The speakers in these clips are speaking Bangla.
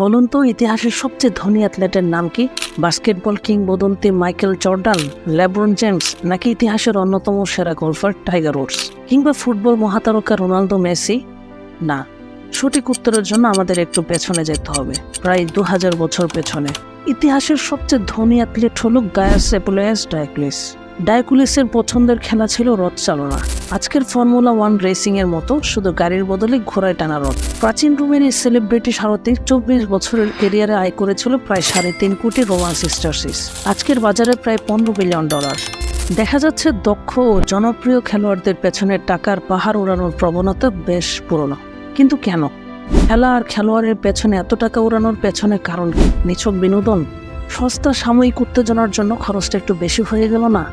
বলুন তো, ইতিহাসের সবচেয়ে ধনী অ্যাথলেটের নাম কি? বাস্কেটবল কিংবদন্তি মাইকেল জর্ডান, লেব্রন জেমস, নাকি ইতিহাসের অন্যতম সেরা গলফার টাইগার উডস কিংবা ফুটবল মহাতারকা রোনালদো মেসি? না, সঠিক উত্তরের জন্য আমাদের একটু পেছনে যেতে হবে, প্রায় দু হাজার বছর পেছনে। ইতিহাসের সবচেয়ে ধনী অ্যাথলেট হলো গায়াস অ্যাপোলোয়াস ডায়াকুলিস। ডায়াকুলিসের পছন্দের খেলা ছিল রথ চালনা। আজকের ফর্মুলা ওয়ান রেসিং এর মতো শুধু গাড়ির বদলে ঘোড়ায় টানা রথ। প্রাচীন রোমের এই সেলিব্রিটি সারথি চব্বিশ বছরের কেরিয়ারে আয় করেছিল প্রায় সাড়ে তিন কোটি রোমান সিস্টারসিস আজকের বাজারে প্রায় পনেরো বিলিয়ন ডলার। দেখা যাচ্ছে দক্ষ ও জনপ্রিয় খেলোয়াড়দের পেছনে টাকার পাহাড় ওড়ানোর প্রবণতা বেশ পুরনো। কিন্তু কেন? খেলা আর খেলোয়াড়ের পেছনে এত টাকা উড়ানোর পেছনে কারণ কি? নিছক বিনোদন? সস্তা সাময়িক উত্তেজনার জন্য খরচটা একটু বেশি হয়ে গেল না।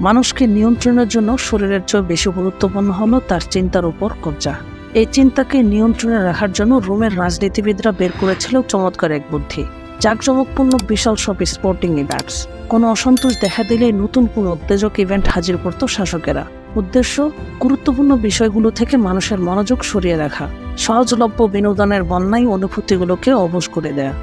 মানুষকে নিয়ন্ত্রণের জন্য শরীরের চেয়ে বেশি গুরুত্বপূর্ণ হলো তার চিন্তার উপর কবজা। এই চিন্তাকে নিয়ন্ত্রণে রাখার জন্য রোমের রাজনীতিবিদরা বের করেছিল চমৎকার এক বুদ্ধি। জাঁকজমকপূর্ণ বিশাল সব স্পোর্টিং ইভেন্টস কোনো অসন্তোষ দেখা দিলে নতুন কোনো উত্তেজক ইভেন্ট হাজির করত শাসকেরা। উদ্দেশ্য, গুরুত্বপূর্ণ বিষয়গুলো থেকে মানুষের মনোযোগ সরিয়ে রাখা। সহজলভ্য বিনোদনের বন্যায় অনুভূতিগুলোকে অবশ করে দেয়া।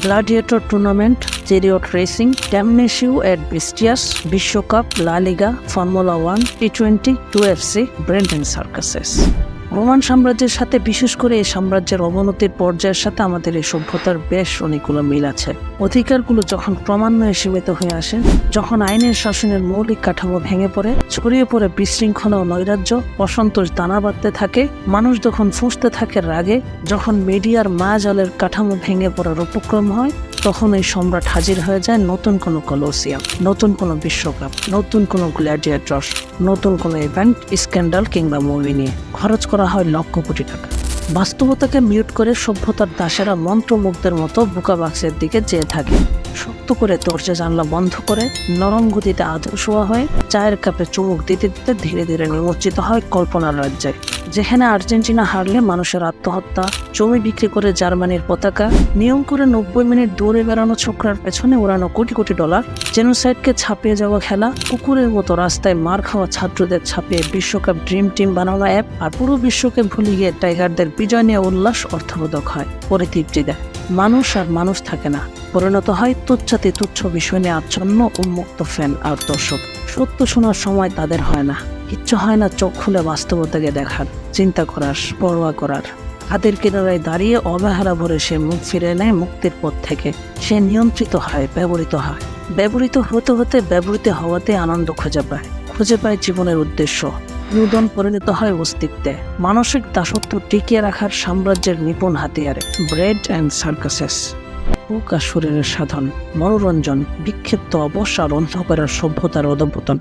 Gladiator tournament chariot racing damnatio এট বিস্টিয়াস বিশ্বকাপ La Liga Formula One T twenty two FC bread and circuses Roman সাম্রাজ্যের সাথে, বিশেষ করে এই সাম্রাজ্যের অবনতির পর্যায়ের সাথে আমাদের এই সভ্যতার বেশ অনেকগুলো মিল আছে। অধিকারগুলো যখন ক্রমান্বয়ে সীমিত হয়ে আসে, যখন আইনের শাসনের মৌলিক কাঠামো ভেঙে পড়ে, ছড়িয়ে পড়ে বিশৃঙ্খলা ও নৈরাজ্য অসন্তোষ দানা বাঁধতে থাকে, মানুষ যখন ফুঁসতে থাকে রাগে, যখন মিডিয়ার মায়াজালের কাঠামো ভেঙে পড়ার উপক্রম হয় তখন এই সম্রাট হাজির হয়ে যায় নতুন কোনো কলোসিয়াম, নতুন কোনো বিশ্বকাপ, নতুন কোনো গ্ল্যাডিয়েটর্স, নতুন কোনো ইভেন্ট, স্ক্যান্ডাল কিংবা মুভি নিয়ে। খরচ করা হয় লক্ষ কোটি টাকা। বাস্তবতাকে মিউট করে সভ্যতার দাসেরা মন্ত্রমুগ্ধের মতো বুকা বাক্সের দিকে চেয়ে থাকে। শক্ত করে দরজা জানলা বন্ধ করে নরম গতিতে আদর শোয়া হয়ে, চায়ের কাপে চুমুক দিতে দিতে ধীরে ধীরে নিমজ্জিত হয় কল্পনার রাজ্যে যেখানে আর্জেন্টিনা হারলে মানুষের আত্মহত্যা, জমি বিক্রি করে জার্মানির পতাকা, নিয়ম করে নব্বই মিনিট দৌড়ে বেড়ানো ছোকরার পেছনে উড়ানো কোটি কোটি ডলার, জেনোসাইডকে ছাপিয়ে যাওয়া খেলা, কুকুরের মতো রাস্তায় মার খাওয়া ছাত্রদের ছাপিয়ে বিশ্বকাপ ড্রিম টিম বানানো অ্যাপ, আর পুরো বিশ্বকে ভুলে গিয়ে টাইগারদের বিজয় নিয়ে উল্লাস অর্থবোধক হয়। পরিতৃপ্তি দেয়। মানুষ আর মানুষ থাকে না। পরিণত হয় তুচ্ছাতি তুচ্ছ বিষয় নিয়ে আচ্ছন্ন, উন্মুক্ত ফ্যান আর দর্শক। সত্য শোনার সময় তাদের হয় না। ইচ্ছে হয় না চোখ খুলে বাস্তবতাকে দেখার, চিন্তা করার, পরোয়া করার। হাতের কিনারায় দাঁড়িয়ে অবহেলা ভরে সে মুখ ফিরে নেয় মুক্তির পথ থেকে। সে নিয়ন্ত্রিত হয়, ব্যবহৃত হয়। ব্যবহৃত হতে হতে ব্যবহৃত হওয়াতে আনন্দ খুঁজে পায়। খুঁজে পায় জীবনের উদ্দেশ্য। নূতন পরিণত হয় অস্তিত্বে। মানসিক দাসত্ব টিকিয়ে রাখার সাম্রাজ্যের নিপুণ হাতিয়ারে। Bread and সার্কাসেস। আর শরীরের সাধন। মনোরঞ্জন, বিক্ষিপ্ত অবসর, অন্ধকারের সভ্যতার অধপতন